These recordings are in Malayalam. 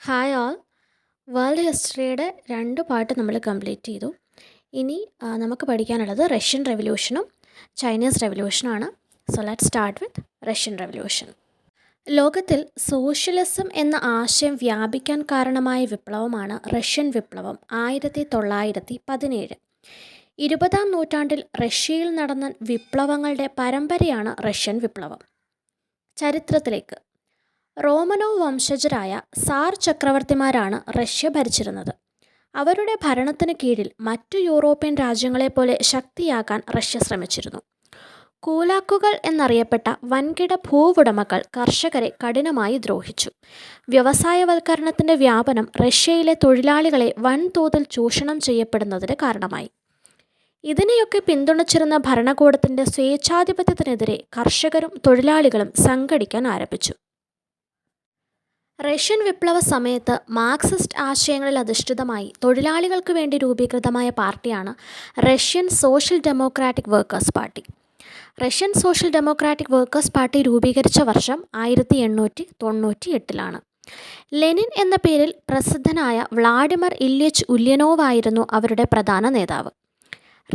ഹായ് ഓൾ വേൾഡ് ഹിസ്റ്ററിയുടെ രണ്ട് പാട്ട് നമ്മൾ കംപ്ലീറ്റ് ചെയ്തു. ഇനി നമുക്ക് പഠിക്കാനുള്ളത് റഷ്യൻ റെവല്യൂഷനും Chinese റെവല്യൂഷനുമാണ് so let start with Russian revolution ലോകത്തിൽ സോഷ്യലിസം എന്ന ആശയം വ്യാപിക്കാൻ കാരണമായ വിപ്ലവമാണ് റഷ്യൻ വിപ്ലവം ആയിരത്തി തൊള്ളായിരത്തി പതിനേഴ് ഇരുപതാം നൂറ്റാണ്ടിൽ റഷ്യയിൽ നടന്ന വിപ്ലവങ്ങളുടെ പരമ്പരയാണ് റഷ്യൻ വിപ്ലവം. ചരിത്രത്തിലേക്ക്. റോമനോവ് വംശജരായ സാർ ചക്രവർത്തിമാരാണ് റഷ്യ ഭരിച്ചിരുന്നത്. അവരുടെ ഭരണത്തിന് കീഴിൽ മറ്റു യൂറോപ്യൻ രാജ്യങ്ങളെപ്പോലെ ശക്തിയാകാൻ റഷ്യ ശ്രമിച്ചിരുന്നു. കൂലാക്കുകൾ എന്നറിയപ്പെട്ട വൻകിട ഭൂവുടമകൾ കർഷകരെ കഠിനമായി ദ്രോഹിച്ചു. വ്യവസായവൽക്കരണത്തിന്റെ വ്യാപനം റഷ്യയിലെ തൊഴിലാളികളെ വൻതോതിൽ ചൂഷണം ചെയ്യപ്പെടുന്നതിന് കാരണമായി. ഇതിനെയൊക്കെ പിന്തുണച്ചിരുന്ന ഭരണകൂടത്തിന്റെ സ്വേച്ഛാധിപത്യത്തിനെതിരെ കർഷകരും തൊഴിലാളികളും സംഘടിക്കാൻ ആരംഭിച്ചു. റഷ്യൻ വിപ്ലവ സമയത്ത് മാർക്സിസ്റ്റ് ആശയങ്ങളിൽ അധിഷ്ഠിതമായി തൊഴിലാളികൾക്ക് വേണ്ടി രൂപീകൃതമായ പാർട്ടിയാണ് Russian social democratic workers party. Russian social democratic workers party രൂപീകരിച്ച വർഷം ആയിരത്തി എണ്ണൂറ്റി തൊണ്ണൂറ്റി എട്ടിലാണ് ലെനിൻ എന്ന പേരിൽ പ്രസിദ്ധനായ വ്ളാഡിമർ ഇല്യച്ച് ഉല്യനോവ് ആയിരുന്നു അവരുടെ പ്രധാന നേതാവ്.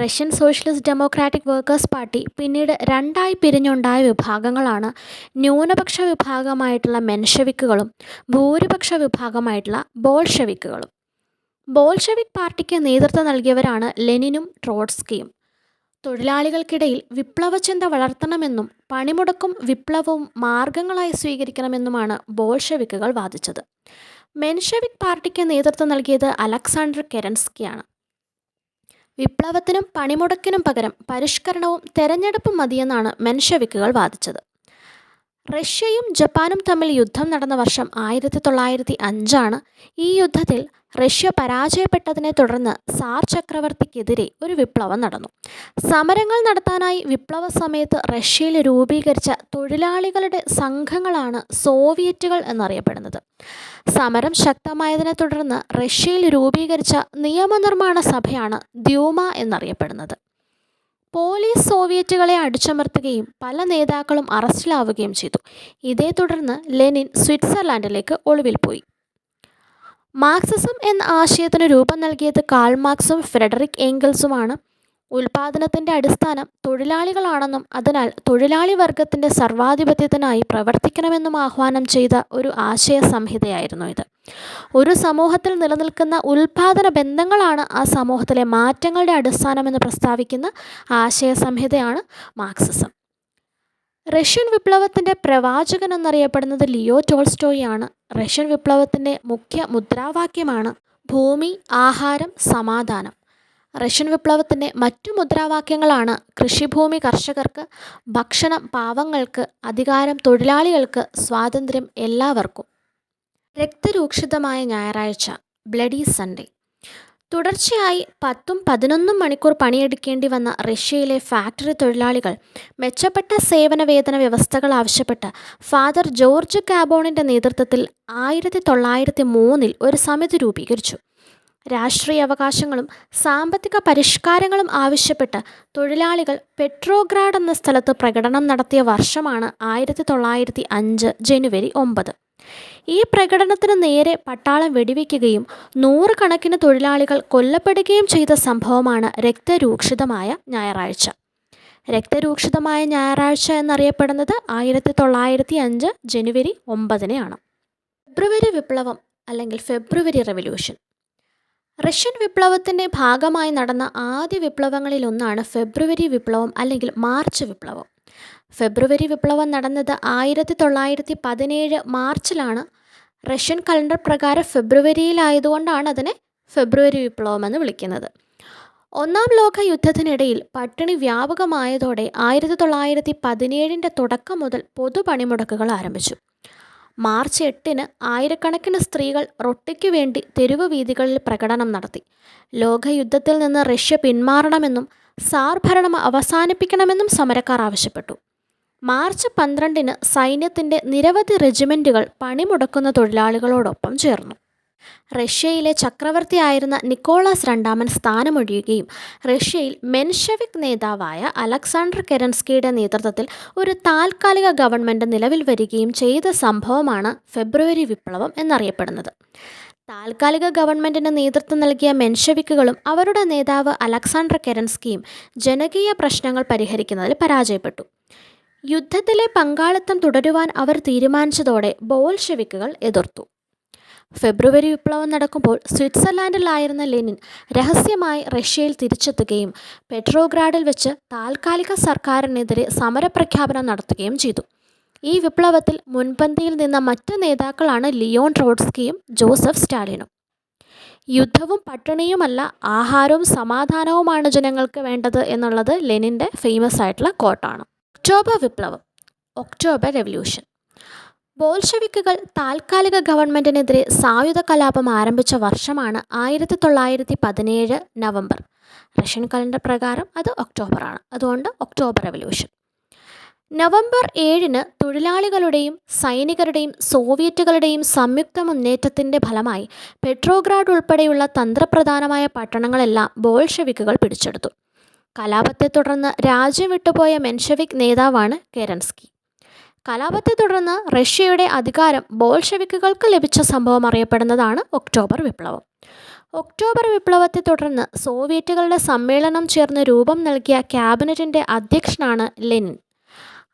Russian socialist democratic workers party പിന്നീട് രണ്ടായി പിരിഞ്ഞുണ്ടായ വിഭാഗങ്ങളാണ് ന്യൂനപക്ഷ വിഭാഗമായിട്ടുള്ള മെൻഷവിക്കുകളും ഭൂരിപക്ഷ വിഭാഗമായിട്ടുള്ള ബോൾഷവിക്കുകളും. ബോൾഷവിക് പാർട്ടിക്ക് നേതൃത്വം നൽകിയവരാണ് ലെനിനും ട്രോട്സ്കിയും. തൊഴിലാളികൾക്കിടയിൽ വിപ്ലവചിന്ത വളർത്തണമെന്നും പണിമുടക്കും വിപ്ലവവും മാർഗങ്ങളായി സ്വീകരിക്കണമെന്നുമാണ് ബോൾഷവിക്കുകൾ വാദിച്ചത്. മെൻഷവിക് പാർട്ടിക്ക് നേതൃത്വം നൽകിയത് അലക്സാണ്ടർ കെരൻസ്കിയാണ്. വിപ്ലവത്തിനും പണിമുടക്കിനും പകരം പരിഷ്കരണവും തെരഞ്ഞെടുപ്പും മതിയെന്നാണ് മെൻഷവിക്കുകൾ വാദിച്ചത്. റഷ്യയും ജപ്പാനും തമ്മിൽ യുദ്ധം നടന്ന വർഷം ആയിരത്തി തൊള്ളായിരത്തി അഞ്ചാണ് ഈ യുദ്ധത്തിൽ റഷ്യ പരാജയപ്പെട്ടതിനെ തുടർന്ന് സാർ ചക്രവർത്തിക്കെതിരെ ഒരു വിപ്ലവം നടന്നു. സമരങ്ങൾ നടത്താനായി വിപ്ലവ സമയത്ത് റഷ്യയിൽ രൂപീകരിച്ച തൊഴിലാളികളുടെ സംഘങ്ങളാണ് സോവിയറ്റുകൾ എന്നറിയപ്പെടുന്നത്. സമരം ശക്തമായതിനെ തുടർന്ന് റഷ്യയിൽ രൂപീകരിച്ച നിയമനിർമ്മാണ സഭയാണ് ദ്യൂമ എന്നറിയപ്പെടുന്നത്. പോലീസ് സോവിയറ്റുകളെ അടിച്ചമർത്തുകയും പല നേതാക്കളും അറസ്റ്റിലാവുകയും ചെയ്തു. ഇതേ തുടർന്ന് ലെനിൻ സ്വിറ്റ്സർലാൻഡിലേക്ക് ഒളിവിൽ പോയി. മാർക്സിസം എന്ന ആശയത്തിന് രൂപം നൽകിയത് കാൾ മാർക്സും ഫ്രെഡറിക് ഏംഗൽസുമാണ് ഉൽപാദനത്തിന്റെ അടിസ്ഥാനം തൊഴിലാളികളാണെന്നും അതിനാൽ തൊഴിലാളി വർഗത്തിന്റെ സർവാധിപത്യത്തിനായി പ്രവർത്തിക്കണമെന്നും ആഹ്വാനം ചെയ്ത ഒരു ആശയ സംഹിതയായിരുന്നു ഇത്. ഒരു സമൂഹത്തിൽ നിലനിൽക്കുന്ന ഉൽപാദന ബന്ധങ്ങളാണ് ആ സമൂഹത്തിലെ മാറ്റങ്ങളുടെ അടിസ്ഥാനമെന്ന് പ്രസ്താവിക്കുന്ന ആശയ സംഹിതയാണ് മാർക്സിസം. റഷ്യൻ വിപ്ലവത്തിന്റെ പ്രവാചകൻ എന്നറിയപ്പെടുന്നത് ലിയോ ടോൾസ്റ്റോയാണ് റഷ്യൻ വിപ്ലവത്തിന്റെ മുഖ്യ മുദ്രാവാക്യമാണ് ഭൂമി ആഹാരം സമാധാനം. റഷ്യൻ വിപ്ലവത്തിന്റെ മറ്റു മുദ്രാവാക്യങ്ങളാണ് കൃഷിഭൂമി കർഷകർക്ക് ഭക്ഷണം പാവങ്ങൾക്ക് അധികാരം തൊഴിലാളികൾക്ക് സ്വാതന്ത്ര്യം എല്ലാവർക്കും. രക്തരൂക്ഷിതമായ ഞായറാഴ്ച ബ്ലഡി സൺഡേ. തുടർച്ചയായി പത്തും പതിനൊന്നും മണിക്കൂർ പണിയെടുക്കേണ്ടി വന്ന റഷ്യയിലെ ഫാക്ടറി തൊഴിലാളികൾ മെച്ചപ്പെട്ട സേവന വേതന വ്യവസ്ഥകൾ ആവശ്യപ്പെട്ട് ഫാദർ ജോർജ് കാബോണിന്റെ നേതൃത്വത്തിൽ ആയിരത്തി തൊള്ളായിരത്തി മൂന്നിൽ ഒരു സമിതി രൂപീകരിച്ചു. രാഷ്ട്രീയ അവകാശങ്ങളും സാമ്പത്തിക പരിഷ്കാരങ്ങളും ആവശ്യപ്പെട്ട് തൊഴിലാളികൾ പെട്രോഗ്രാഡ് എന്ന സ്ഥലത്ത് പ്രകടനം നടത്തിയ വർഷമാണ് ആയിരത്തി തൊള്ളായിരത്തി അഞ്ച് ജനുവരി ഒമ്പത്. ഈ പ്രകടനത്തിന് നേരെ പട്ടാളം വെടിവെക്കുകയും നൂറുകണക്കിന് തൊഴിലാളികൾ കൊല്ലപ്പെടുകയും ചെയ്ത സംഭവമാണ് രക്തരൂക്ഷിതമായ ഞായറാഴ്ച. രക്തരൂക്ഷിതമായ ഞായറാഴ്ച എന്നറിയപ്പെടുന്നത് ആയിരത്തി തൊള്ളായിരത്തി അഞ്ച് ജനുവരി ഒമ്പതിനെയാണ് ഫെബ്രുവരി വിപ്ലവം അല്ലെങ്കിൽ ഫെബ്രുവരി റെവല്യൂഷൻ. റഷ്യൻ വിപ്ലവത്തിന്റെ ഭാഗമായി നടന്ന ആദ്യ വിപ്ലവങ്ങളിലൊന്നാണ് ഫെബ്രുവരി വിപ്ലവം അല്ലെങ്കിൽ മാർച്ച് വിപ്ലവം. ഫെബ്രുവരി വിപ്ലവം നടന്നത് ആയിരത്തി തൊള്ളായിരത്തി പതിനേഴ് മാർച്ചിലാണ്. റഷ്യൻ കലണ്ടർ പ്രകാരം ഫെബ്രുവരിയിലായതുകൊണ്ടാണ് അതിനെ ഫെബ്രുവരി വിപ്ലവം എന്ന് വിളിക്കുന്നത്. ഒന്നാം ലോക യുദ്ധത്തിനിടയിൽ പട്ടിണി വ്യാപകമായതോടെ ആയിരത്തി തൊള്ളായിരത്തി പതിനേഴിന്റെ തുടക്കം മുതൽ പൊതുപണിമുടക്കുകൾ ആരംഭിച്ചു. മാർച്ച് എട്ടിന് ആയിരക്കണക്കിന് സ്ത്രീകൾ റൊട്ടിക്കു വേണ്ടി തെരുവ് വീതികളിൽ പ്രകടനം നടത്തി. ലോകയുദ്ധത്തിൽ നിന്ന് റഷ്യ പിന്മാറണമെന്നും സാർ ഭരണം അവസാനിപ്പിക്കണമെന്നും സമരക്കാർ ആവശ്യപ്പെട്ടു. മാർച്ച് പന്ത്രണ്ടിന് സൈന്യത്തിന്റെ നിരവധി റെജിമെന്റുകൾ പണിമുടക്കുന്ന തൊഴിലാളികളോടൊപ്പം ചേർന്നു. റഷ്യയിലെ ചക്രവർത്തിയായിരുന്ന നിക്കോളാസ് രണ്ടാമൻ സ്ഥാനമൊഴിയുകയും റഷ്യയിൽ മെൻഷവിക് നേതാവായ അലക്സാണ്ടർ കെരൻസ്കിയുടെ നേതൃത്വത്തിൽ ഒരു താൽക്കാലിക ഗവൺമെന്റ് നിലവിൽ വരികയും ചെയ്ത സംഭവമാണ് ഫെബ്രുവരി വിപ്ലവം എന്നറിയപ്പെടുന്നത്. താൽക്കാലിക ഗവൺമെന്റിന് നേതൃത്വം നൽകിയ മെൻഷവിക്കുകളും അവരുടെ നേതാവ് അലക്സാണ്ടർ കെരൻസ്കിയും ജനകീയ പ്രശ്നങ്ങൾ പരിഹരിക്കുന്നതിൽ പരാജയപ്പെട്ടു. യുദ്ധത്തിലെ പങ്കാളിത്തം തുടരുവാൻ അവർ തീരുമാനിച്ചതോടെ ബോൾഷെവിക്കുകൾ എതിർത്തു. ഫെബ്രുവരി വിപ്ലവം നടക്കുമ്പോൾ സ്വിറ്റ്സർലാൻഡിലായിരുന്ന ലെനിൻ രഹസ്യമായി റഷ്യയിൽ തിരിച്ചെത്തുകയും പെട്രോഗ്രാഡിൽ വെച്ച് താൽക്കാലിക സർക്കാരിനെതിരെ സമരപ്രഖ്യാപനം നടത്തുകയും ചെയ്തു. ഈ വിപ്ലവത്തിൽ മുൻപന്തിയിൽ നിന്ന മറ്റ് നേതാക്കളാണ് ലിയോൺ ട്രോട്സ്കിയും ജോസഫ് സ്റ്റാലിനും. യുദ്ധവും പട്ടിണിയുമല്ല ആഹാരവും സമാധാനവുമാണ് ജനങ്ങൾക്ക് വേണ്ടത് എന്നുള്ളത് ലെനിന്റെ ഫേമസ് ആയിട്ടുള്ള കോട്ടാണ്. ഒക്ടോബർ വിപ്ലവം ഒക്ടോബർ റെവല്യൂഷൻ ബോൾഷവിക്കുകൾ താൽക്കാലിക ഗവൺമെന്റിനെതിരെ സായുധ കലാപം ആരംഭിച്ച വർഷമാണ് ആയിരത്തി തൊള്ളായിരത്തി പതിനേഴ് നവംബർ. റഷ്യൻ കലണ്ടർ പ്രകാരം അത് ഒക്ടോബറാണ്. അതുകൊണ്ട് ഒക്ടോബർ റെവല്യൂഷൻ നവംബർ ഏഴിന് തൊഴിലാളികളുടെയും സൈനികരുടെയും സോവിയറ്റുകളുടെയും സംയുക്ത മുന്നേറ്റത്തിന്റെ ഫലമായി പെട്രോഗ്രാഡ് ഉൾപ്പെടെയുള്ള തന്ത്രപ്രധാനമായ പട്ടണങ്ങളെല്ലാം ബോൾഷവിക്കുകൾ പിടിച്ചെടുത്തു. കലാപത്തെ തുടർന്ന് രാജ്യം വിട്ടുപോയ മെൻഷവിക് നേതാവാണ് കെരൻസ്കി. കലാപത്തെ തുടർന്ന് റഷ്യയുടെ അധികാരം ബോൾഷെവിക്കുകൾക്ക് ലഭിച്ച സംഭവം അറിയപ്പെടുന്നതാണ് ഒക്ടോബർ വിപ്ലവം. ഒക്ടോബർ വിപ്ലവത്തെ തുടർന്ന് സോവിയറ്റുകളുടെ സമ്മേളനം ചേർന്ന് രൂപം നൽകിയ ക്യാബിനറ്റിന്റെ അധ്യക്ഷനാണ് ലെനിൻ.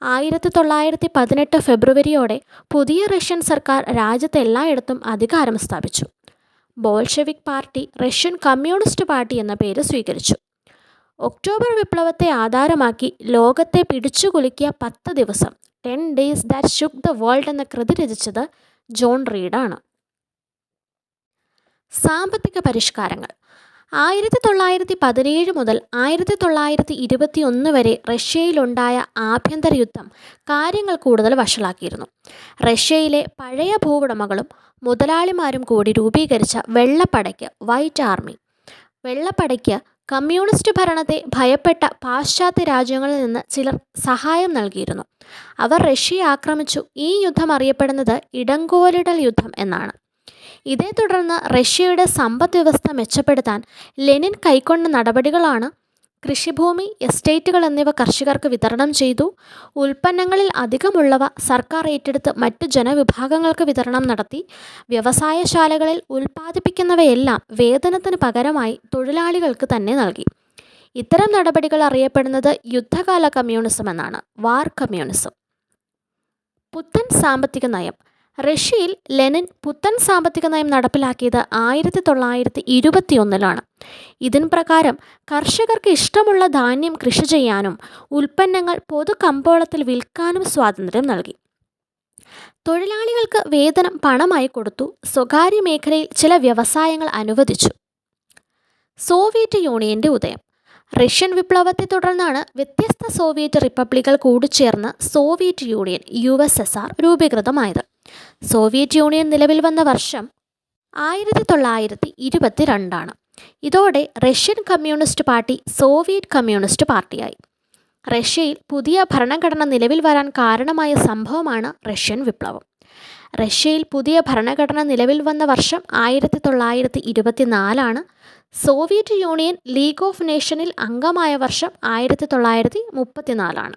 ആയിരത്തി തൊള്ളായിരത്തി പതിനെട്ട് ഫെബ്രുവരിയോടെ പുതിയ റഷ്യൻ സർക്കാർ രാജ്യത്ത് എല്ലായിടത്തും അധികാരം സ്ഥാപിച്ചു. Bolshevik party Russian communist party എന്ന പേര് സ്വീകരിച്ചു. ഒക്ടോബർ വിപ്ലവത്തെ ആധാരമാക്കി ലോകത്തെ പിടിച്ചുകുലുക്കിയ പത്ത് ദിവസം ten days that shook the world എന്ന കൃതി രചിച്ചത് ജോൺ റീഡാണ്. സാമ്പത്തിക പരിഷ്കാരങ്ങൾ. ആയിരത്തി തൊള്ളായിരത്തി പതിനേഴ് മുതൽ ആയിരത്തി തൊള്ളായിരത്തി ഇരുപത്തി ഒന്ന് വരെ റഷ്യയിലുണ്ടായ ആഭ്യന്തര യുദ്ധം കാര്യങ്ങൾ കൂടുതൽ വഷളാക്കിയിരുന്നു. റഷ്യയിലെ പഴയ ഭൂവുടമകളും മുതലാളിമാരും കൂടി രൂപീകരിച്ച വെള്ളപ്പടയ്ക്ക് വൈറ്റ് ആർമി. വെള്ളപ്പടയ്ക്ക് കമ്മ്യൂണിസ്റ്റ് ഭരണത്തെ ഭയപ്പെട്ട പാശ്ചാത്യ രാജ്യങ്ങളിൽ നിന്ന് ചിലർ സഹായം നൽകിയിരുന്നു. അവർ റഷ്യയെ ആക്രമിച്ചു. ഈ യുദ്ധം അറിയപ്പെടുന്നത് ഇടങ്കോലിടൽ യുദ്ധം എന്നാണ്. ഇതേ തുടർന്ന് റഷ്യയുടെ സമ്പദ് വ്യവസ്ഥ മെച്ചപ്പെടുത്താൻ ലെനിൻ കൈക്കൊണ്ട നടപടികളാണ് കൃഷിഭൂമി എസ്റ്റേറ്റുകൾ എന്നിവ കർഷകർക്ക് വിതരണം ചെയ്തു. ഉൽപ്പന്നങ്ങളിൽ അധികമുള്ളവ സർക്കാർ ഏറ്റെടുത്ത് മറ്റു ജനവിഭാഗങ്ങൾക്ക് വിതരണം നടത്തി. വ്യവസായശാലകളിൽ ഉൽപ്പാദിപ്പിക്കുന്നവയെല്ലാം വേതനത്തിന് പകരമായി തൊഴിലാളികൾക്ക് തന്നെ നൽകി. ഇത്തരം നടപടികൾ അറിയപ്പെടുന്നത് യുദ്ധകാല കമ്മ്യൂണിസം എന്നാണ് വാർ കമ്മ്യൂണിസം. പുത്തൻ സാമ്പത്തിക നയം. റഷ്യയിൽ ലെനിൻ പുത്തൻ സാമ്പത്തിക നയം നടപ്പിലാക്കിയത് ആയിരത്തി തൊള്ളായിരത്തി ഇരുപത്തിയൊന്നിലാണ് ഇതിൻ പ്രകാരം കർഷകർക്ക് ഇഷ്ടമുള്ള ധാന്യം കൃഷി ചെയ്യാനും ഉൽപ്പന്നങ്ങൾ പൊതു കമ്പോളത്തിൽ വിൽക്കാനും സ്വാതന്ത്ര്യം നൽകി. തൊഴിലാളികൾക്ക് വേതനം പണമായി കൊടുത്തു സ്വകാര്യ മേഖലയിൽ ചില വ്യവസായങ്ങൾ അനുവദിച്ചു. സോവിയറ്റ് യൂണിയന്റെ ഉദയം. റഷ്യൻ വിപ്ലവത്തെ തുടർന്നാണ് വ്യത്യസ്ത സോവിയറ്റ് റിപ്പബ്ലിക്കുകൾ കൂടിച്ചേർന്ന് Soviet union U S S R രൂപീകൃതമായത്. Soviet union നിലവിൽ വന്ന വർഷം ആയിരത്തി തൊള്ളായിരത്തി ഇരുപത്തി രണ്ടാണ് ഇതോടെ Russian communist party Soviet communist പാർട്ടിയായി. റഷ്യയിൽ പുതിയ ഭരണഘടന നിലവിൽ വരാൻ കാരണമായ സംഭവമാണ് റഷ്യൻ വിപ്ലവം. റഷ്യയിൽ പുതിയ ഭരണഘടന നിലവിൽ വന്ന വർഷം ആയിരത്തി തൊള്ളായിരത്തി ഇരുപത്തിനാലാണ് സോവിയറ്റ് യൂണിയൻ ലീഗ് ഓഫ് നേഷനിൽ അംഗമായ വർഷം ആയിരത്തി തൊള്ളായിരത്തി മുപ്പത്തിനാലാണ്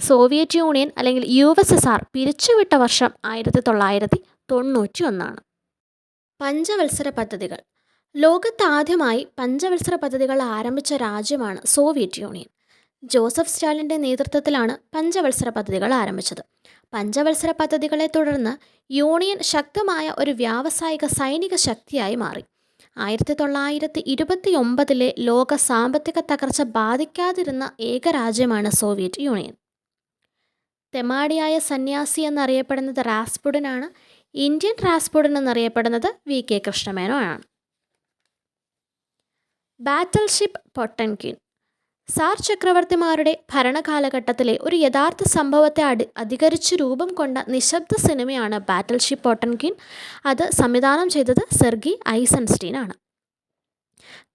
സോവിയറ്റ് യൂണിയൻ അല്ലെങ്കിൽ യു എസ് എസ് ആർ പിരിച്ചുവിട്ട വർഷം ആയിരത്തി തൊള്ളായിരത്തി തൊണ്ണൂറ്റി ഒന്നാണ് പഞ്ചവത്സര പദ്ധതികൾ. ലോകത്താദ്യമായി പഞ്ചവത്സര പദ്ധതികൾ ആരംഭിച്ച രാജ്യമാണ് സോവിയറ്റ് യൂണിയൻ. ജോസഫ് സ്റ്റാലിന്റെ നേതൃത്വത്തിലാണ് പഞ്ചവത്സര പദ്ധതികൾ ആരംഭിച്ചത്. പഞ്ചവത്സര പദ്ധതികളെ തുടർന്ന് യൂണിയൻ ശക്തമായ ഒരു വ്യാവസായിക സൈനിക ശക്തിയായി മാറി. ആയിരത്തി തൊള്ളായിരത്തി ഇരുപത്തി ഒമ്പതിലെ ലോക സാമ്പത്തിക തകർച്ച ബാധിക്കാതിരുന്ന ഏക രാജ്യമാണ് സോവിയറ്റ് യൂണിയൻ. തെമാടിയായ സന്യാസി എന്നറിയപ്പെടുന്നത് റാസ്പുടനാണ്. ഇന്ത്യൻ റാസ്പുടൻ എന്നറിയപ്പെടുന്നത് വി. കെ. കൃഷ്ണമേനോനാണ്. ബാറ്റൽ ഷിപ്പ് പൊട്ടൻകിൻ സാർ ചക്രവർത്തിമാരുടെ ഭരണകാലഘട്ടത്തിലെ ഒരു യഥാർത്ഥ സംഭവത്തെ അടി അധികരിച്ച് രൂപം കൊണ്ട നിശബ്ദ സിനിമയാണ് ബാറ്റൽ ഷിപ്പ് പൊട്ടൻകിൻ അത് സംവിധാനം ചെയ്തത് സെർഗി ഐസൻസ്റ്റീൻ ആണ്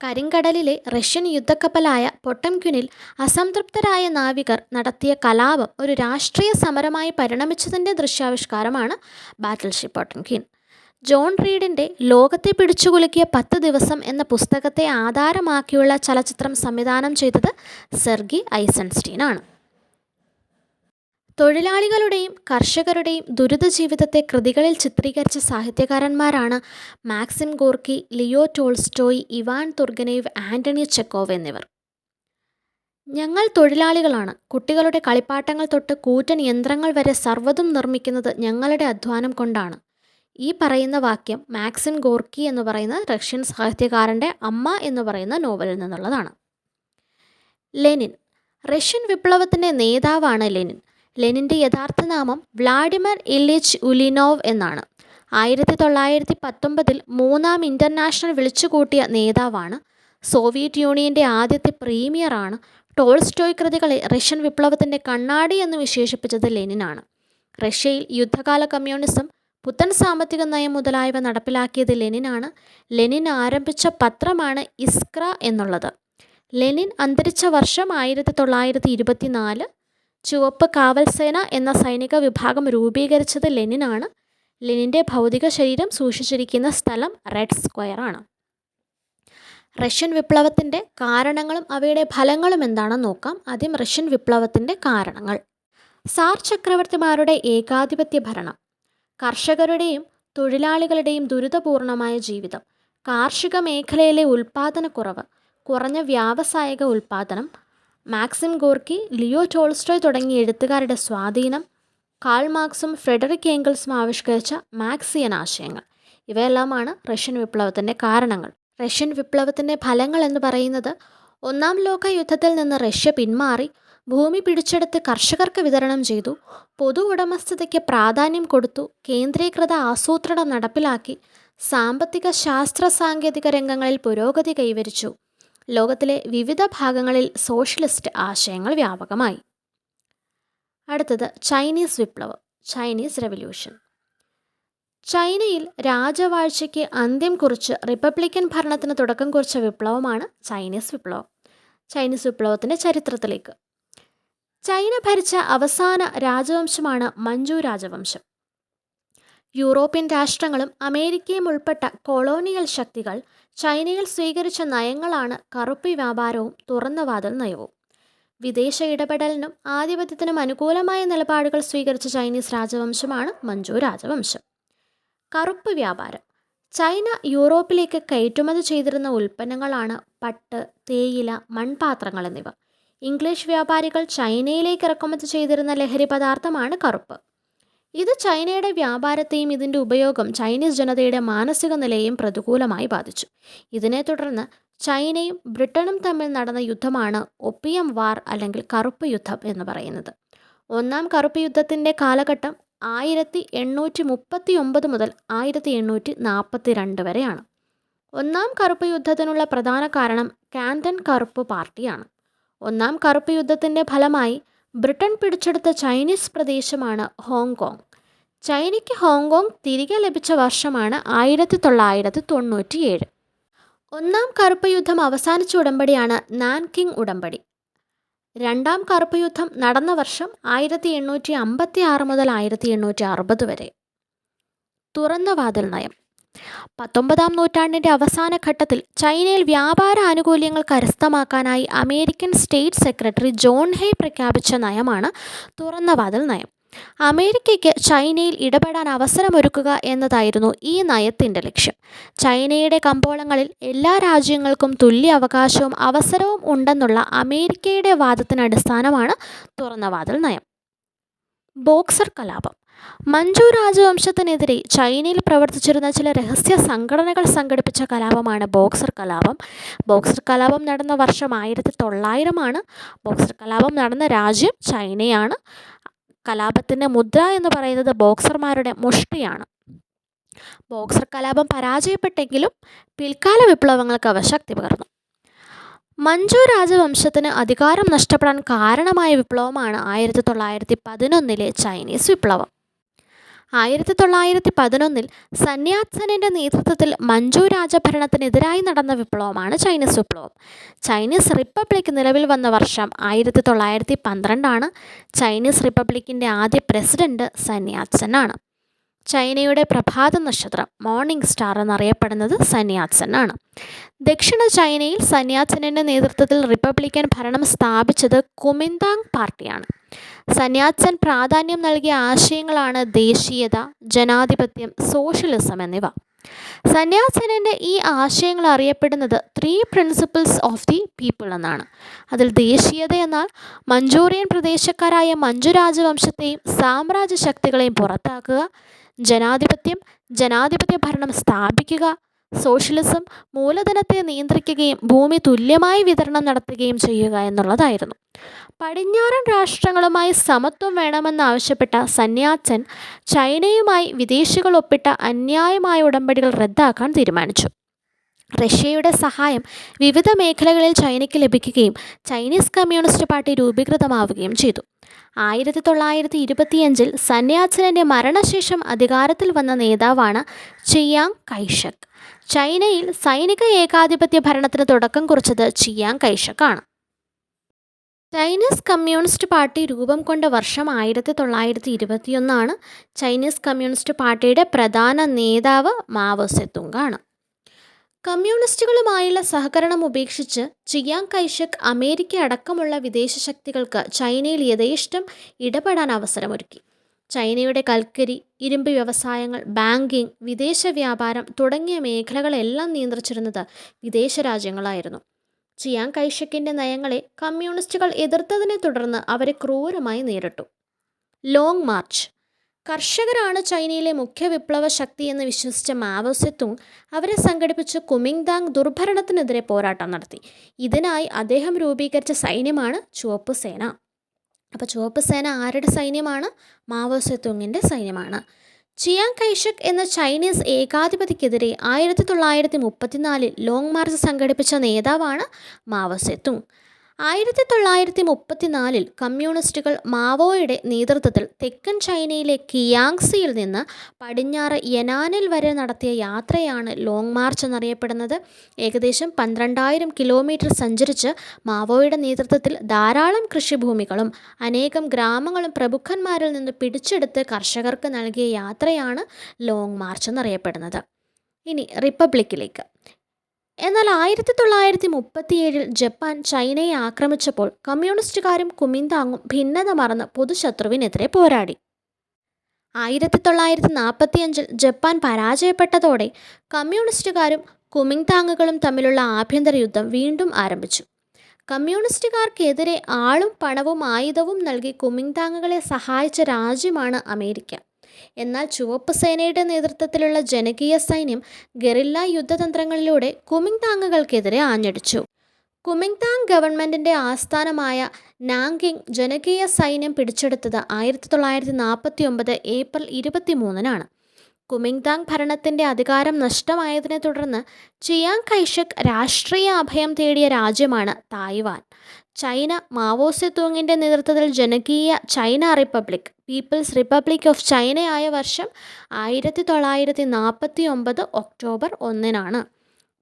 കരിങ്കടലിലെ റഷ്യൻ യുദ്ധക്കപ്പലായ പൊട്ടംക്യുനിൽ അസംതൃപ്തരായ നാവികർ നടത്തിയ കലാപം ഒരു രാഷ്ട്രീയ സമരമായി പരിണമിച്ചതിന്റെ ദൃശ്യാവിഷ്കാരമാണ് ബാറ്റിൽഷിപ്പ് പൊട്ടംക്യുൻ ജോൺ റീഡിന്റെ ലോകത്തെ പിടിച്ചുകുലുക്കിയ പത്ത് ദിവസം എന്ന പുസ്തകത്തെ ആധാരമാക്കിയുള്ള ചലച്ചിത്രം സംവിധാനം ചെയ്തത് സെർഗി ഐസൻസ്റ്റീൻ ആണ് തൊഴിലാളികളുടെയും കർഷകരുടെയും ദുരിത ജീവിതത്തെ കൃതികളിൽ ചിത്രീകരിച്ച സാഹിത്യകാരന്മാരാണ് Maxim Gorky Leo Tolstoy Ivan Turgenev Antony Chekhov എന്നിവർ. ഞങ്ങൾ തൊഴിലാളികളാണ്. കുട്ടികളുടെ കളിപ്പാട്ടങ്ങൾ തൊട്ട് കൂറ്റൻ യന്ത്രങ്ങൾ വരെ സർവതും നിർമ്മിക്കുന്നത് ഞങ്ങളുടെ അധ്വാനം കൊണ്ടാണ്. ഈ പറയുന്ന വാക്യം മാക്സിം ഗോർക്കി എന്ന് പറയുന്ന റഷ്യൻ സാഹിത്യകാരന്റെ അമ്മ എന്ന് പറയുന്ന നോവലിൽ നിന്നുള്ളതാണ്. ലെനിൻ. റഷ്യൻ വിപ്ലവത്തിന്റെ നേതാവാണ് ലെനിൻ. ലെനിന്റെ യഥാർത്ഥ നാമം വ്ളാഡിമർ ഇല്ലിച്ച് ഉലിനോവ് എന്നാണ്. ആയിരത്തി തൊള്ളായിരത്തി പത്തൊമ്പതിൽ മൂന്നാം ഇന്റർനാഷണൽ വിളിച്ചുകൂട്ടിയ നേതാവാണ്. സോവിയറ്റ് യൂണിയന്റെ ആദ്യത്തെ പ്രീമിയറാണ് ടോൾസ്റ്റോയ് കൃതികളെ റഷ്യൻ വിപ്ലവത്തിന്റെ കണ്ണാടി എന്ന് വിശേഷിപ്പിച്ചത് ലെനിനാണ്. റഷ്യയിൽ യുദ്ധകാല കമ്മ്യൂണിസം പുത്തൻ സാമ്പത്തിക നയം മുതലായവ നടപ്പിലാക്കിയത് ലെനിനാണ്. ലെനിൻ ആരംഭിച്ച പത്രമാണ് ഇസ്ക്ര എന്നുള്ളത്. ലെനിൻ അന്തരിച്ച വർഷം ആയിരത്തി തൊള്ളായിരത്തി ഇരുപത്തിനാല് ചുവപ്പ് കാവൽസേന എന്ന സൈനിക വിഭാഗം രൂപീകരിച്ചത് ലെനിനാണ്. ലെനിന്റെ ഭൗതിക ശരീരം സൂക്ഷിച്ചിരിക്കുന്ന സ്ഥലം റെഡ് സ്ക്വയറാണ് റഷ്യൻ വിപ്ലവത്തിന്റെ കാരണങ്ങളും അവയുടെ ഫലങ്ങളും എന്താണെന്ന് നോക്കാം. ആദ്യം റഷ്യൻ വിപ്ലവത്തിന്റെ കാരണങ്ങൾ. സാർ ചക്രവർത്തിമാരുടെ ഏകാധിപത്യ ഭരണം. കർഷകരുടെയും തൊഴിലാളികളുടെയും ദുരിതപൂർണമായ ജീവിതം. കാർഷിക മേഖലയിലെ ഉൽപാദനക്കുറവ് കുറഞ്ഞ വ്യാവസായിക ഉൽപാദനം മാക്സിം ഗോർക്കി ലിയോ ടോൾസ്റ്റോയ് തുടങ്ങിയ എഴുത്തുകാരുടെ സ്വാധീനം കാൾ മാർക്സും ഫ്രെഡറിക് ഏംഗൽസും ആവിഷ്കരിച്ച മാക്സിയൻ ആശയങ്ങൾ. ഇവയെല്ലാമാണ് റഷ്യൻ വിപ്ലവത്തിന്റെ കാരണങ്ങൾ. റഷ്യൻ വിപ്ലവത്തിന്റെ ഫലങ്ങൾ എന്ന് പറയുന്നത് ഒന്നാം ലോക യുദ്ധത്തിൽ നിന്ന് റഷ്യ പിന്മാറി ഭൂമി പിടിച്ചെടുത്ത് കർഷകർക്ക് വിതരണം ചെയ്തു പൊതു ഉടമസ്ഥതയ്ക്ക് പ്രാധാന്യം കൊടുത്തു കേന്ദ്രീകൃത ആസൂത്രണം നടപ്പിലാക്കി സാമ്പത്തിക ശാസ്ത്ര സാങ്കേതിക രംഗങ്ങളിൽ പുരോഗതി കൈവരിച്ചു. ലോകത്തിലെ വിവിധ ഭാഗങ്ങളിൽ സോഷ്യലിസ്റ്റ് ആശയങ്ങൾ വ്യാപകമായി. അടുത്തത് ചൈനീസ് വിപ്ലവം ചൈനീസ് റെവല്യൂഷൻ. ചൈനയിൽ രാജവാഴ്ചയ്ക്ക് അന്ത്യം കുറിച്ച് റിപ്പബ്ലിക്കൻ ഭരണത്തിന് തുടക്കം കുറിച്ച വിപ്ലവമാണ് ചൈനീസ് വിപ്ലവം. ചൈനീസ് വിപ്ലവത്തിന്റെ ചരിത്രത്തിലേക്ക്. ചൈന ഭരിച്ച അവസാന രാജവംശമാണ് മഞ്ജു രാജവംശം. യൂറോപ്യൻ രാഷ്ട്രങ്ങളും അമേരിക്കയും ഉൾപ്പെട്ട കൊളോണിയൽ ശക്തികൾ ചൈനയിൽ സ്വീകരിച്ച നയങ്ങളാണ് കറുപ്പ് വ്യാപാരവും തുറന്ന വാതിൽ നയവും. വിദേശ ഇടപെടലിനും ആധിപത്യത്തിനും അനുകൂലമായ നിലപാടുകൾ സ്വീകരിച്ച ചൈനീസ് രാജവംശമാണ് മഞ്ജു രാജവംശം. കറുപ്പ് വ്യാപാരം. ചൈന യൂറോപ്പിലേക്ക് കയറ്റുമതി ചെയ്തിരുന്ന ഉൽപ്പന്നങ്ങളാണ് പട്ട് തേയില മൺപാത്രങ്ങൾ എന്നിവ. ഇംഗ്ലീഷ് വ്യാപാരികൾ ചൈനയിലേക്ക് ഇറക്കുമതി ചെയ്തിരുന്ന ലഹരി പദാർത്ഥമാണ് കറുപ്പ്. ഇത് ചൈനയുടെ വ്യാപാരത്തെയും ഇതിന്റെ ഉപയോഗം ചൈനീസ് ജനതയുടെ മാനസിക നിലയെയും പ്രതികൂലമായി ബാധിച്ചു. ഇതിനെ തുടർന്ന് ചൈനയും ബ്രിട്ടനും തമ്മിൽ നടന്ന യുദ്ധമാണ് ഒപ്പിയം വാർ അല്ലെങ്കിൽ കറുപ്പ് യുദ്ധം എന്ന് പറയുന്നത്. ഒന്നാം കറുപ്പ് യുദ്ധത്തിന്റെ കാലഘട്ടം ആയിരത്തി എണ്ണൂറ്റി മുപ്പത്തി ഒമ്പത് മുതൽ ആയിരത്തി എണ്ണൂറ്റി നാൽപ്പത്തി രണ്ട് വരെയാണ്. ഒന്നാം കറുപ്പ് യുദ്ധത്തിനുള്ള പ്രധാന കാരണം കാൻഡൻ കറുപ്പ് പാർട്ടിയാണ്. ഒന്നാം കറുപ്പ് യുദ്ധത്തിന്റെ ഫലമായി ബ്രിട്ടൻ പിടിച്ചെടുത്ത ചൈനീസ് പ്രദേശമാണ് ഹോങ്കോങ്. ചൈനയ്ക്ക് ഹോങ്കോങ് തിരികെ ലഭിച്ച വർഷമാണ് ആയിരത്തി തൊള്ളായിരത്തി തൊണ്ണൂറ്റിയേഴ് ഒന്നാം കറുപ്പ് യുദ്ധം അവസാനിച്ച ഉടമ്പടിയാണ് നാൻകിങ് ഉടമ്പടി. രണ്ടാം കറുപ്പ് യുദ്ധം നടന്ന വർഷം ആയിരത്തി എണ്ണൂറ്റി അമ്പത്തി ആറ് മുതൽ ആയിരത്തി എണ്ണൂറ്റി അറുപത് വരെ. തുറന്ന വാതിൽ നയം. പത്തൊമ്പതാം നൂറ്റാണ്ടിന്റെ അവസാന ഘട്ടത്തിൽ ചൈനയിൽ വ്യാപാര ആനുകൂല്യങ്ങൾ കരസ്ഥമാക്കാനായി American state secretary John Hay പ്രഖ്യാപിച്ച നയമാണ് തുറന്ന വാതിൽ നയം. അമേരിക്കയ്ക്ക് ചൈനയിൽ ഇടപെടാൻ അവസരമൊരുക്കുക എന്നതായിരുന്നു ഈ നയത്തിന്റെ ലക്ഷ്യം. ചൈനയുടെ കമ്പോളങ്ങളിൽ എല്ലാ രാജ്യങ്ങൾക്കും തുല്യ അവകാശവും അവസരവും ഉണ്ടെന്നുള്ള അമേരിക്കയുടെ വാദത്തിന് അടിസ്ഥാനമാണ് തുറന്ന വാതിൽ നയം. ബോക്സർ കലാപം. മഞ്ജു രാജവംശത്തിനെതിരെ ചൈനയിൽ പ്രവർത്തിച്ചിരുന്ന ചില രഹസ്യ സംഘടനകൾ സംഘടിപ്പിച്ച കലാപമാണ് ബോക്സർ കലാപം. ബോക്സർ കലാപം നടന്ന വർഷം ആയിരത്തി തൊള്ളായിരമാണ് ബോക്സർ കലാപം നടന്ന രാജ്യം ചൈനയാണ്. കലാപത്തിന്റെ മുദ്ര എന്ന് പറയുന്നത് ബോക്സർമാരുടെ മുഷ്ടിയാണ്. ബോക്സർ കലാപം പരാജയപ്പെട്ടെങ്കിലും പിൽക്കാല വിപ്ലവങ്ങൾക്ക് അവ ശക്തി പകർന്നു. മഞ്ജു രാജവംശത്തിന് അധികാരം നഷ്ടപ്പെടാൻ കാരണമായ വിപ്ലവമാണ് ആയിരത്തി തൊള്ളായിരത്തി പതിനൊന്നിലെ ചൈനീസ് വിപ്ലവം. ആയിരത്തി തൊള്ളായിരത്തി പതിനൊന്നിൽ സന്യാത്സനിന്റെ നേതൃത്വത്തിൽ മഞ്ജു രാജഭരണത്തിനെതിരായി നടന്ന വിപ്ലവമാണ് ചൈനീസ് വിപ്ലവം. ചൈനീസ് റിപ്പബ്ലിക് നിലവിൽ വന്ന വർഷം ആയിരത്തി തൊള്ളായിരത്തി പന്ത്രണ്ടാണ് ചൈനീസ് റിപ്പബ്ലിക്കിന്റെ ആദ്യ പ്രസിഡന്റ് സന്യാത്സൻ ആണ് ചൈനയുടെ പ്രഭാത നക്ഷത്രം മോർണിംഗ് സ്റ്റാർ എന്നറിയപ്പെടുന്നത് സന്യാസൻ ആണ്. ദക്ഷിണ ചൈനയിൽ സന്യാസനിന്റെ നേതൃത്വത്തിൽ റിപ്പബ്ലിക്കൻ ഭരണം സ്ഥാപിച്ചത് കുമിന്താങ് പാർട്ടിയാണ്. സന്യാസൻ പ്രാധാന്യം നൽകിയ ആശയങ്ങളാണ് ദേശീയത ജനാധിപത്യം സോഷ്യലിസം എന്നിവ. സന്യാസനന്റെ ഈ ആശയങ്ങൾ അറിയപ്പെടുന്നത് three principles of the people എന്നാണ്. അതിൽ ദേശീയത എന്നാൽ മഞ്ചൂറിയൻ പ്രദേശക്കാരായ മഞ്ജു രാജവംശത്തെയും സാമ്രാജ്യ ശക്തികളെയും പുറത്താക്കുക ജനാധിപത്യം ജനാധിപത്യ ഭരണം സ്ഥാപിക്കുക സോഷ്യലിസം മൂലധനത്തെ നിയന്ത്രിക്കുകയും ഭൂമി തുല്യമായി വിതരണം നടത്തുകയും ചെയ്യുക എന്നുള്ളതായിരുന്നു. പടിഞ്ഞാറൻ രാഷ്ട്രങ്ങളുമായി സമത്വം വേണമെന്നാവശ്യപ്പെട്ട സന്യാസൻ ചൈനയുമായി വിദേശികൾ ഒപ്പിട്ട അന്യായമായ ഉടമ്പടികൾ റദ്ദാക്കാൻ തീരുമാനിച്ചു. റഷ്യയുടെ സഹായം വിവിധ മേഖലകളിൽ ചൈനയ്ക്ക് ലഭിക്കുകയും ചൈനീസ് കമ്മ്യൂണിസ്റ്റ് പാർട്ടി രൂപീകൃതമാവുകയും ചെയ്തു. ആയിരത്തി തൊള്ളായിരത്തി ഇരുപത്തിയഞ്ചിൽ സന്യാസനന്റെ മരണശേഷം അധികാരത്തിൽ വന്ന നേതാവാണ് ചിയാങ് കൈഷക്. ചൈനയിൽ സൈനിക ഏകാധിപത്യ ഭരണത്തിന് തുടക്കം കുറിച്ചത് ചിയാങ് കൈഷക്കാണ്. ചൈനീസ് കമ്മ്യൂണിസ്റ്റ് പാർട്ടി രൂപം കൊണ്ട വർഷം ആയിരത്തി തൊള്ളായിരത്തി ഇരുപത്തിയൊന്നാണ് ചൈനീസ് കമ്മ്യൂണിസ്റ്റ് പാർട്ടിയുടെ പ്രധാന നേതാവ് മാവോ സെത്തുങ്കാണ് കമ്മ്യൂണിസ്റ്റുകളുമായുള്ള സഹകരണം ഉപേക്ഷിച്ച് ചിയാങ് കൈഷക് അമേരിക്ക അടക്കമുള്ള വിദേശ ശക്തികൾക്ക് ചൈനയിൽ യഥേഷ്ടം ഇടപെടാൻ അവസരമൊരുക്കി. ചൈനയുടെ കൽക്കരി ഇരുമ്പ് വ്യവസായങ്ങൾ ബാങ്കിംഗ് വിദേശ വ്യാപാരം തുടങ്ങിയ മേഖലകളെല്ലാം നിയന്ത്രിച്ചിരുന്നത് വിദേശ രാജ്യങ്ങളായിരുന്നു. ചിയാങ് കൈഷക്കിന്റെ നയങ്ങളെ കമ്മ്യൂണിസ്റ്റുകൾ എതിർത്തതിനെ തുടർന്ന് അവരെ ക്രൂരമായി നേരിട്ടു. ലോങ് മാർച്ച് കർഷകരാണ് ചൈനയിലെ മുഖ്യ വിപ്ലവ ശക്തി എന്ന് വിശ്വസിച്ച മാവോസെത്തുങ് അവരെ സംഘടിപ്പിച്ച് കുമിങ്താങ് ദുർഭരണത്തിനെതിരെ പോരാട്ടം നടത്തി. ഇതിനായി അദ്ദേഹം രൂപീകരിച്ച സൈന്യമാണ് ചുവപ്പ് സേന. അപ്പോൾ ചുവപ്പ് സേന ആരുടെ സൈന്യമാണ്? മാവോസെത്തുങ്ങിന്റെ സൈന്യമാണ്. ചിയാങ് കൈഷക് എന്ന ചൈനീസ് ഏകാധിപതിക്കെതിരെ ആയിരത്തി തൊള്ളായിരത്തി മുപ്പത്തിനാലിൽ ലോങ് മാർച്ച് സംഘടിപ്പിച്ച നേതാവാണ് മാവോ സെത്തുങ്. ആയിരത്തി തൊള്ളായിരത്തി മുപ്പത്തിനാലിൽ കമ്മ്യൂണിസ്റ്റുകൾ മാവോയുടെ നേതൃത്വത്തിൽ തെക്കൻ ചൈനയിലെ കിയാങ്സിയിൽ നിന്ന് പടിഞ്ഞാറ് യനാനിൽ വരെ നടത്തിയ യാത്രയാണ് ലോങ് മാർച്ച് എന്നറിയപ്പെടുന്നത്. ഏകദേശം പന്ത്രണ്ടായിരം കിലോമീറ്റർ സഞ്ചരിച്ച് മാവോയുടെ നേതൃത്വത്തിൽ ധാരാളം കൃഷിഭൂമികളും അനേകം ഗ്രാമങ്ങളും പ്രഭുക്കന്മാരിൽ നിന്ന് പിടിച്ചെടുത്ത് കർഷകർക്ക് നൽകിയ യാത്രയാണ് ലോങ് മാർച്ച് എന്നറിയപ്പെടുന്നത്. ഇനി റിപ്പബ്ലിക്കിലേക്ക്. എന്നാൽ ആയിരത്തി തൊള്ളായിരത്തി മുപ്പത്തിയേഴിൽ ജപ്പാൻ ചൈനയെ ആക്രമിച്ചപ്പോൾ കമ്മ്യൂണിസ്റ്റുകാരും കുമിന്താങ്ങും ഭിന്നത മറന്ന് പൊതുശത്രുവിനെതിരെ പോരാടി. ആയിരത്തി തൊള്ളായിരത്തി നാൽപ്പത്തിയഞ്ചിൽ ജപ്പാൻ പരാജയപ്പെട്ടതോടെ കമ്മ്യൂണിസ്റ്റുകാരും കുമിങ്താങ്ങുകളും തമ്മിലുള്ള ആഭ്യന്തര യുദ്ധം വീണ്ടും ആരംഭിച്ചു. കമ്മ്യൂണിസ്റ്റുകാർക്കെതിരെ ആളും പണവും ആയുധവും നൽകി കുമിങ്താങ്ങുകളെ സഹായിച്ച രാജ്യമാണ് അമേരിക്ക. എന്നാൽ ചുവപ്പ് സേനയുടെ നേതൃത്വത്തിലുള്ള ജനകീയ സൈന്യം ഗറില്ല യുദ്ധതന്ത്രങ്ങളിലൂടെ കുമിങ്താങ്ങുകൾക്കെതിരെ ആഞ്ഞടിച്ചു. കുമിങ്താങ് ഗവൺമെന്റിന്റെ ആസ്ഥാനമായ നാങ്കിങ് ജനകീയ സൈന്യം പിടിച്ചെടുത്തത് ആയിരത്തി തൊള്ളായിരത്തി നാൽപ്പത്തി ഒമ്പത് ഏപ്രിൽ ഇരുപത്തി മൂന്നിനാണ് കുമിങ്താങ് ഭരണത്തിന്റെ അധികാരം നഷ്ടമായതിനെ തുടർന്ന് ചിയാങ് കൈഷക് രാഷ്ട്രീയ അഭയം തേടിയ രാജ്യമാണ് തായ്വാൻ. ചൈന മാവോ സെതൂങ്ങിന്റെ നേതൃത്വത്തിൽ ജനകീയ China republic people's republic of ചൈനയായ വർഷം ആയിരത്തി തൊള്ളായിരത്തി നാൽപ്പത്തി ഒമ്പത് ഒക്ടോബർ ഒന്നിനാണ്.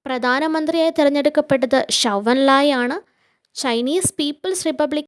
പ്രധാനമന്ത്രിയായി തിരഞ്ഞെടുക്കപ്പെട്ടത് ഷവൻ ലായ് ആണ്. Chinese people's republic